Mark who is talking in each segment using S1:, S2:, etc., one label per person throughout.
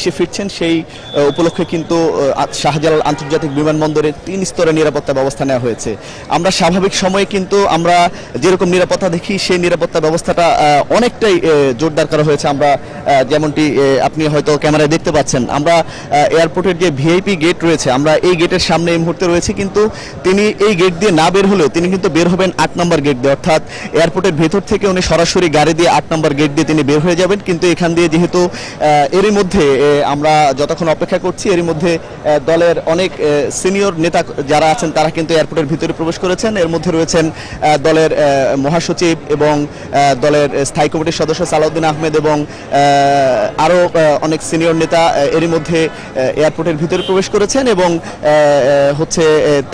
S1: দেশে ফিরছেন, সেই উপলক্ষে কিন্তু শাহজালাল আন্তর্জাতিক বিমানবন্দরে তিন স্তরের নিরাপত্তা ব্যবস্থা নেওয়া হয়েছে। আমরা স্বাভাবিক সময়ে কিন্তু, আমরা যেরকম নিরাপত্তা দেখি, সেই নিরাপত্তা ব্যবস্থাটা অনেকটাই জোরদার করা হয়েছে। আমরা যেমনটি আপনি হয়তো ক্যামেরায় দেখতে পাচ্ছেন। আমরা এয়ারপোর্টের যে ভিআইপি গেট রয়েছে, আমরা এই গেটের সামনে এই মুহূর্তে রয়েছে, কিন্তু তিনি এই গেট দিয়ে না বের হলেও তিনি কিন্তু বের হবেন আট নম্বর গেট দিয়ে। অর্থাৎ এয়ারপোর্টের ভেতর থেকে উনি সরাসরি গাড়ি দিয়ে আট নম্বর গেট দিয়ে তিনি বের হয়ে যাবেন। কিন্তু এখান দিয়ে যেহেতু এরই মধ্যে আমরা যতক্ষণ অপেক্ষা করছি, এরই মধ্যে দলের অনেক সিনিয়র নেতা যারা আছেন, তারা কিন্তু এয়ারপোর্টের ভিতরে প্রবেশ করেছেন। এর মধ্যে রয়েছেন দলের মহাসচিব এবং দলের স্থায়ী কমিটির সদস্য সালাউদ্দিন আহমেদ এবং আরও অনেক সিনিয়র নেতা এরই মধ্যে এয়ারপোর্টের ভিতরে প্রবেশ করেছেন এবং হচ্ছে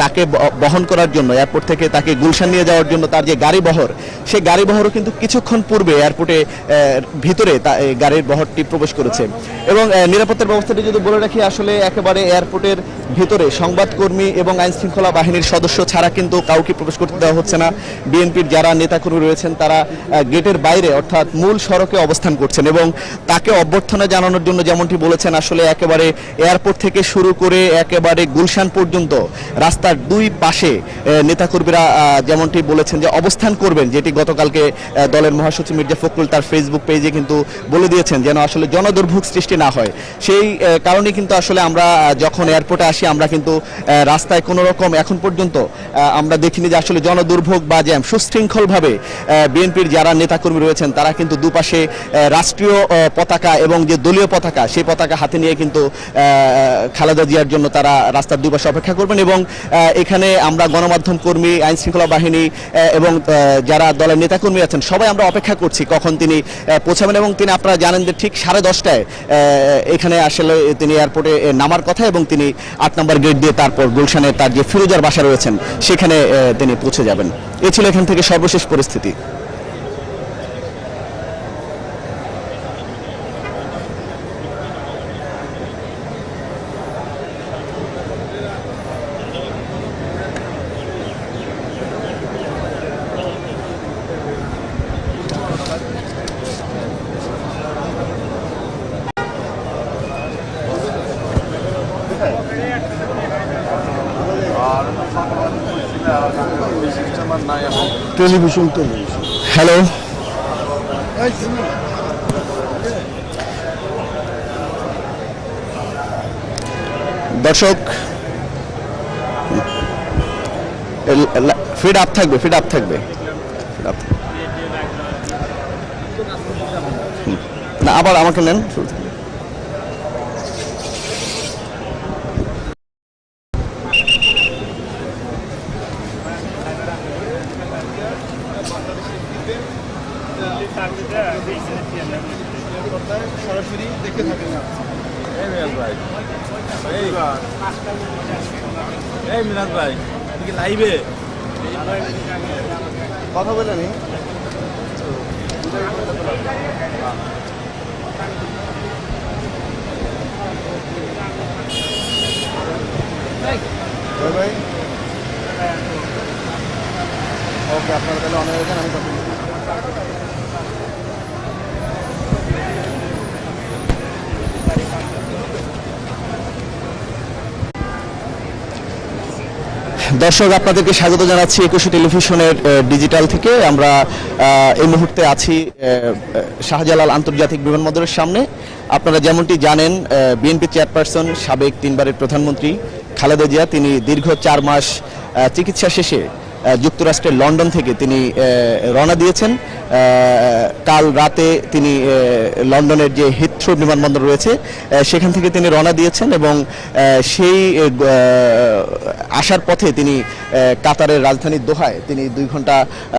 S1: তাকে বহন করার জন্য এয়ারপোর্ট থেকে তাকে গুলশান নিয়ে যাওয়ার জন্য তার যে গাড়ি বহর, সেই গাড়ি বহরও কিন্তু কিছুক্ষণ পূর্বে এয়ারপোর্টে ভিতরে গাড়ির বহরটি প্রবেশ করেছে। এবং নিরাপত্তার ব্যবস্থাটি যদি বলে রাখি, আসলে একেবারে এয়ারপোর্টের ভিতরে সংবাদকর্মী এবং আইন শৃঙ্খলা বাহিনীর সদস্য ছাড়া কিন্তু কাউকে প্রবেশ করতে দেওয়া হচ্ছে না। বিএনপির যারা নেতাকর্মী রয়েছেন, তারা গেটের বাইরে অর্থাৎ মূল সড়কে অবস্থান করছেন এবং তাকে অভ্যর্থনা জানানোর জন্য যেমনটি বলেছেন, আসলে একেবারে এয়ারপোর্ট থেকে শুরু করে একেবারে গুলশান পর্যন্ত রাস্তার দুই পাশে নেতাকর্মীরা যেমনটি বলেছেন যে অবস্থান করবেন, যেটি গতকালকে দলের মহাসচিব মির্জা ফখরুল তার ফেসবুক পেজে কিন্তু বলে দিয়েছেন যেন আসলে জনদুর্ভোগ সৃষ্টি না হয়। সেই কারণে কিন্তু আসলে আমরা যখন এয়ারপোর্টে আসি, আমরা কিন্তু রাস্তায় কোনো রকম এখন পর্যন্ত আমরা দেখিনি যে আসলে জনদুর্ভোগ বা জ্যাম, সুশৃঙ্খলভাবে বিএনপির যারা নেতাকর্মী রয়েছেন, তারা কিন্তু দুপাশে রাষ্ট্রীয় পতাকা এবং যে দলীয় পতাকা, সেই পতাকা হাতে নিয়ে কিন্তু খালেদা জিয়ার জন্য তারা রাস্তার দুপাশে অপেক্ষা করবেন এবং এখানে আমরা গণমাধ্যম কর্মী আইন শৃঙ্খলা বাহিনী এবং যারা দলের নেতাকর্মী আছেন, সবাই আমরা অপেক্ষা করছি কখন তিনি পৌঁছাবেন এবং তিনি, আপনারা জানেন যে ঠিক সাড়ে দশটায় এখানে আসলে তিনি এয়ারপোর্টে নামার কথা এবং তিনি আট নম্বর গেট দিয়ে তারপর গুলশানে তার যে ফিরোজার বাসা রয়েছেন, সেখানে তিনি পৌঁছে যাবেন। এ ছিল এখান থেকে সর্বশেষ পরিস্থিতি।
S2: Television
S1: hello. দর্শক ফিড আপ থাকবে ফিড আপ থাকবে। না আবার আমাকে নেন। শুরু
S2: সরাসরি দেখে থাকে না
S3: এই মিনাজ ভাই তুমি কি লাইভে
S2: কথা বলে নি ভাই ভাই। ওকে, আপনারা তাহলে অনেক আমি কথা
S1: দর্শক, আপনাদেরকে স্বাগত জানাচ্ছি একুশে টেলিভিশনের ডিজিটাল থেকে। আমরা এই মুহূর্তে আছি শাহজালাল আন্তর্জাতিক বিমানবন্দরের সামনে। আপনারা যেমনটি জানেন বিএনপি চেয়ারপারসন সাবেক তিনবারের প্রধানমন্ত্রী খালেদা জিয়া, তিনি দীর্ঘ চার মাস চিকিৎসা শেষে যুক্তরাষ্ট্রের লন্ডন থেকে তিনি রওনা দিয়েছেন। কাল রাতে তিনি লন্ডনের যে হিথ্রো বিমানবন্দর রয়েছে সেখান থেকে তিনি রওনা দিয়েছেন এবং সেই আসার পথে তিনি কাতারের রাজধানী দোহায় তিনি দুই ঘণ্টা